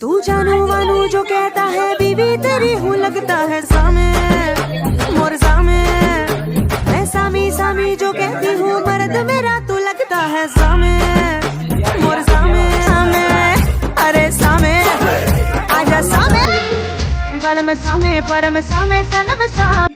तू जानू वानू जो कहता है, बीवी तेरी हूँ लगता है सामे। मोर सामे। मैं सामी सामी जो कहती हूँ, मर्द मेरा तू लगता है सामे। मोर सामे सामे। अरे सामे। आजा सामे। परम सामे परम सामे, सनम सामे।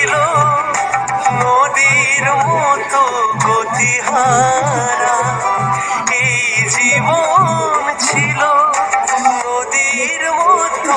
এলো নদীর মতো গতিহারা। এই জীবন ছিল নদীর মতো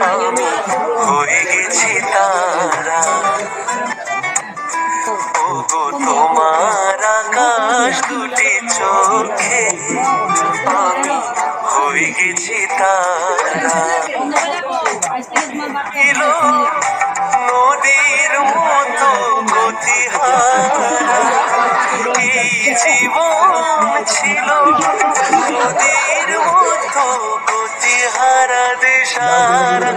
হয়ে গেছি তারা ও তোমার আকাশ দুটি চোখে আমি হয়ে গেছি তারা নদীর মতো গতিহারা এই জীবন ছিল নদীর মতো গতিহারা দেশারা